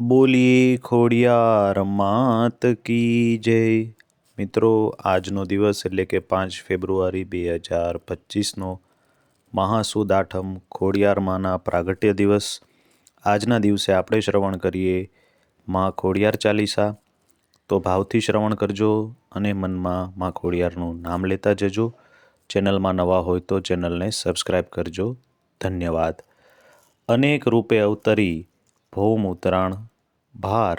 બોલીએ ખોડિયાર માત કી જય. મિત્રો, આજનો દિવસ એટલે કે પાંચ ફેબ્રુઆરી બે હજાર પચીસનો મહાસુદ આઠમ ખોડિયારમાંના પ્રાગટ્ય દિવસ. આજના દિવસે આપણે શ્રવણ કરીએ માં ખોડિયાર ચાલીસા. તો ભાવથી શ્રવણ કરજો અને મનમાં માં ખોડિયારનું નામ લેતા જજો. ચેનલમાં નવા હોય તો ચેનલને સબસ્ક્રાઈબ કરજો. ધન્યવાદ. અનેક રૂપે અવતરી ભૌમ ઉતરાણ ભાર,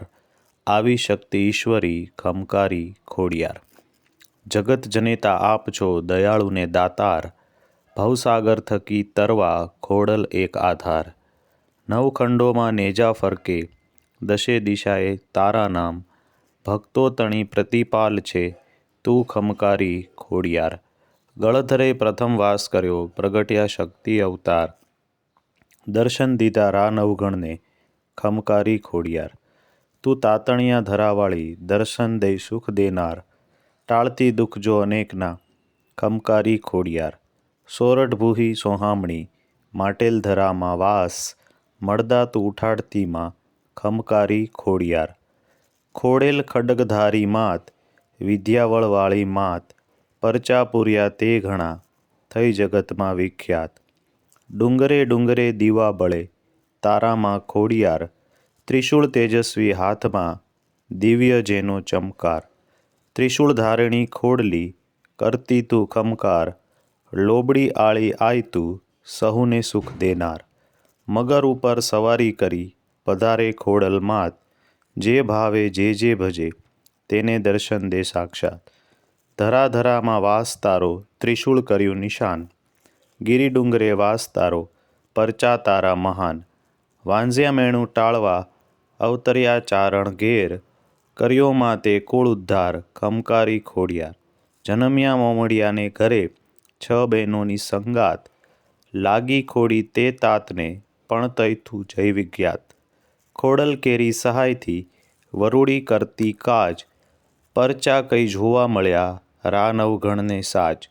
આવી શક્તિ ઈશ્વરી ખમકારી ખોડિયાર. જગત જનેતા આપ છો દયાળુને દાતાર, ભવસાગર થકી તરવા ખોડલ એક આધાર. નવખંડોમાં નેજા ફરકે, દશે દિશાએ તારા નામ. ભક્તો તણી પ્રતિપાલ છે, તું ખમકારી ખોડિયાર. ગળધરે પ્રથમ વાસ કર્યો, પ્રગટ્યા શક્તિ અવતાર. દર્શન દીધા રા નવગણને ખમકારી ખોડિયાર. તું તાતણિયા ધરાવાળી, દર્શન દઈ સુખ દેનાર, ટાળતી દુઃખ જો અનેકના, ખમકારી ખોડિયાર. સોરઠ ભૂહી સોહામણી, માટેલ ધરામાં વાસ, મળદા તું ઉઠાડતીમાં ખમકારી ખોડિયાર. ખોડેલ ખડગધારી માત વિદ્યાવળવાળી માત, પરચા પૂર્યા તે ઘણા, થઈ જગતમાં વિખ્યાત. ડુંગરે ડુંગરે દીવા બળે તારામાં ખોડિયાર, ત્રિશૂળ તેજસ્વી હાથમાં દિવ્ય જેનો ચમકાર. ત્રિશૂળ ધારણી ખોડલી, કરતી તું ખમકાર. લોબડી આળી આય તું, સહુને સુખ દેનાર. મગર ઉપર સવારી કરી, પધારે ખોડલ માત. જે ભાવે, જે જે ભજે, તેને દર્શન દે સાક્ષાત. ધરાધરામાં વાસ તારો, ત્રિશૂળ કર્યું નિશાન. ગિરિડુંગરે વાસ તારો, પરચા તારા મહાન. વાંઝ્યા મેણું ટાળવા અવતર્યા ચારણ ઘેર. કર્યોમાં તે કુળ ઉદ્ધાર ખમકારી ખોડિયાર જનમ્યા મોમડિયાને ઘરે છ બહેનોની સંગાત. લાગી ખોડી તે તાતને પણ તૈથું જય વિજ્ઞાત ખોડલ કેરી સહાયથી વરૂડી કરતી કાજ. પરચા કઈ જોવા મળ્યા રા નવગણને સાજ.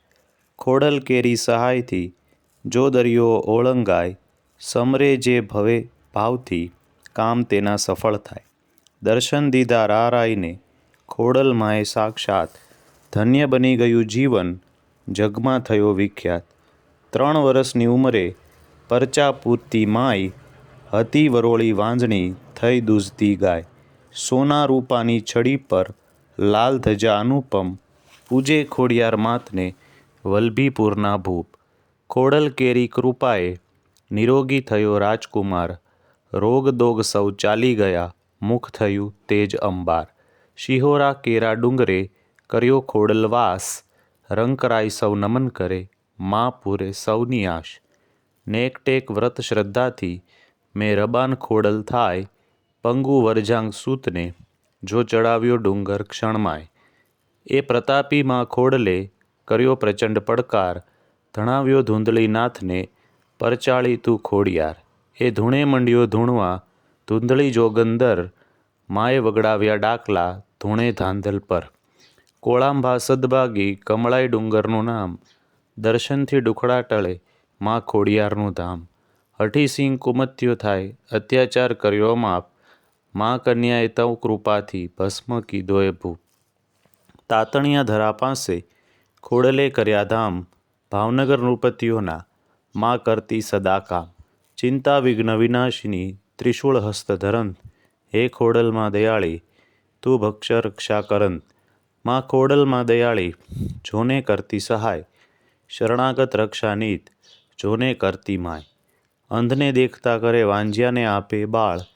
ખોડલ કેરી સહાયથી જો દરિયો ઓળંગાય, સમરે જે ભવે ભાવથી કામ તેના સફળ થાય. દર્શન દીધા રારાઈને ખોડલ માએ સાક્ષાત ધન્ય બની ગયું જીવન જગમાં થયો વિખ્યાત. ત્રણ વર્ષની ઉંમરે પરચા પૂરતી માય હતી વરોળી વાંજણી થઈ દૂઝતી ગાય. સોના રૂપાની છડી પર લાલ ધજા અનુપમ પૂજે ખોડિયાર માતને વલભીપુરના ભૂપ. ખોડલ કેરી કૃપાએ નિરોગી થયો રાજકુમાર રોગ દોગ સૌ ચાલી ગયા, મુખ થયું તેજ અંબાર. શિહોરા કેરા ડુંગરે કર્યો ખોડલવાસ રંકરાય સૌ નમન કરે, મા પૂરે સૌની આશ નેકટેક વ્રત શ્રદ્ધાથી મેં રબાન ખોડલ થાય, પંગુ વરજાંગ સૂતને જો ચડાવ્યો ડુંગર ક્ષણમાય. એ પ્રતાપી માં ખોડલે કર્યો પ્રચંડ પડકાર, ધણાવ્યો ધૂંધળીનાથને પરચાળી તું ખોડિયાર. એ ધૂણે મંડ્યો ધૂણવા, ધૂંધળી જોગંદર માએ વગડાવ્યા ડાકલા ધૂણે ધાંધલ પર. કોળાંબા સદભાગી કમળાઈ ડુંગરનું નામ, દર્શનથી ડુખડા ટળે માં ખોડિયારનું ધામ. હઠીસિંહ કુમત્યો થાય, અત્યાચાર કર્યો માપ, માં કન્યાએ તવ કૃપાથી ભસ્મ કીધો એ ભૂપ. તાતણિયા ધરા પાસે ખોડલે કર્યા ધામ, ભાવનગર નૃપતિઓના, માં કરતી સદા કામ. ચિંતા વિઘ્ન વિનાશિની ત્રિશૂળ હસ્ત ધરંત હે ખોડલમાં દયાળી તું ભક્ષ રક્ષા કરંતમાં ખોડલમાં દયાળી જોને કરતી સહાય શરણાગત રક્ષા નીત જોને કરતી માય અંધને દેખતા કરે વાંજ્યાને આપે બાળ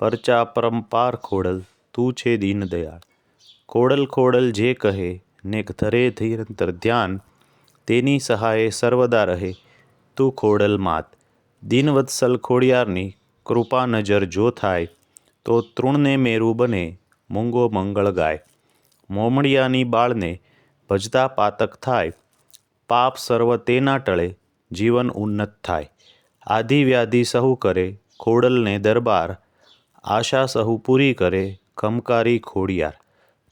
પરચા પરંપાર ખોડલ તું છે દીન દયાળ ખોડલ ખોડલ જે કહે ને ધરે ધીરંતર ધ્યાન તેની સહાયે સર્વદા રહે તું ખોડલ માત દીનવત્સલ ખોડિયારની કૃપા નજર જો થાય, તો તૃણને મેરું બને, મૂંગો મંગળ ગાય. મોમડિયાની બાળને ભજતા પાતક થાય, પાપ સર્વ તેના ટળે, જીવન ઉન્નત થાય. આધિ વ્યાધિ સહુ કરે, ખોડલને દરબાર, આશા સહુ પૂરી કરે, ખમકારી ખોડિયાર.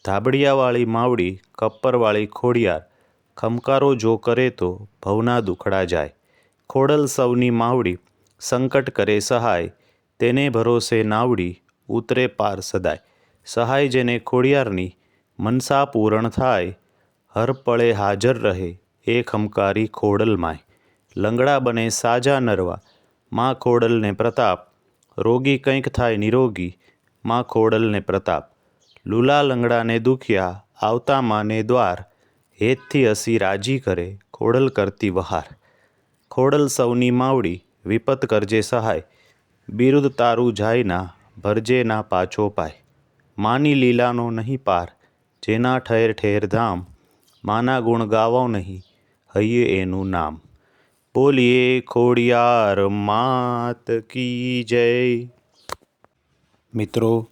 ધાબડિયાવાળી માવડી, કપ્પરવાળી ખોડિયાર, ખમકારો જો કરે તો ભવના દુખડા જાય. ખોડલ સૌની માવડી સંકટ કરે સહાય, તેને ભરોસે નાવડી ઉતરે પાર સદાય. સહાય જેને ખોડિયારની મનસા પૂરણ થાય, હર પળે હાજર રહે એ ખમકારી ખોડલ માય. લંગડા બને સાજા નરવા, માં ખોડલને પ્રતાપ. રોગી કંઈક થાય નિરોગી, માં ખોડલને પ્રતાપ. લુલા લંગડાને દુખ્યા, આવતા માને દ્વાર. હેતથી હસી રાજી કરે, ખોડલ કરતી વહાર. ખોડલ સૌની માવડી વિપત કરજે સહાય, બિરુદ તારું જાયના ભરજેના પાછો પાય. માની લીલાનો નહીં પાર, જેના ઠેર ઠેર ધામ, માના ગુણ ગાવો નહીં, હૈયે એનું નામ. બોલીએ, ખોડિયાર, માત કી જય. મિત્રો,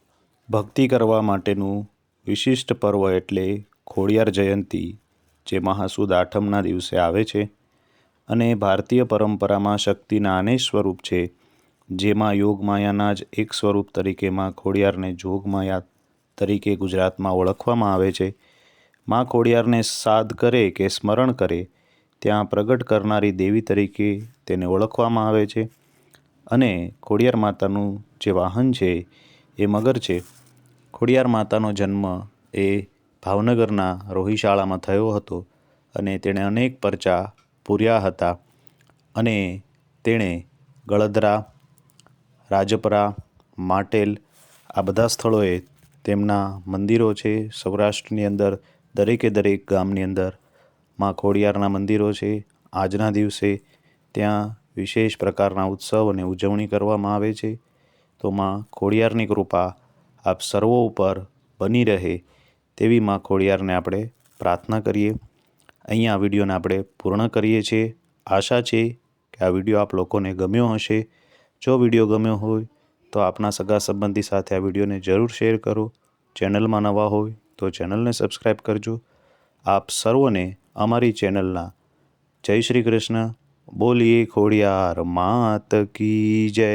ભક્તિ કરવા માટેનું વિશિષ્ટ પર્વ એટલે ખોડિયાર જયંતી, જે મહાસુદ આઠમના દિવસે આવે છે. અને ભારતીય પરંપરામાં શક્તિના અનેક સ્વરૂપ છે, જેમાં યોગમાયાના જ એક સ્વરૂપ તરીકે માં ખોડિયારને જોગમાયા તરીકે ગુજરાતમાં ઓળખવામાં આવે છે. માં ખોડિયારને સાદ કરે કે સ્મરણ કરે, ત્યાં પ્રગટ કરનારી દેવી તરીકે તેને ઓળખવામાં આવે છે. અને ખોડિયાર માતાનું જે વાહન છે, એ મગર છે. ખોડિયાર માતાનો જન્મ એ ભાવનગરના રોહિશાળામાં થયો હતો અને તેણે અનેક પરચા પૂર્યા હતા અને તેણે ગળદરા, રાજપરા, માટેલ આ બધા સ્થળોએ તેમના મંદિરો છે. સૌરાષ્ટ્રની અંદર દરેકે દરેક ગામની અંદરમાં ખોડિયારના મંદિરો છે. આજના દિવસે ત્યાં વિશેષ પ્રકારના ઉત્સવ અને ઉજવણી કરવામાં આવે છે. તો માં ખોડિયારની કૃપા આપ સર્વો ઉપર બની રહે તેવી માં ખોડિયારને આપણે પ્રાર્થના કરીએ. અહીંયા આ વિડીયોને આપણે પૂર્ણ કરીએ છીએ. આશા છે કે આ વીડિયો આપ લોકોને ગમ્યો હશે. જો વીડિયો ગમ્યો હોય તો આપના સગા સંબંધી સાથે આ વિડીયોને જરૂર શેર કરો. ચેનલમાં નવા હોય તો ચેનલને સબસ્ક્રાઈબ કરજો. આપ સર્વોને અમારી ચેનલના જય શ્રી કૃષ્ણ. બોલીએ ખોડિયાર, માત કી જય.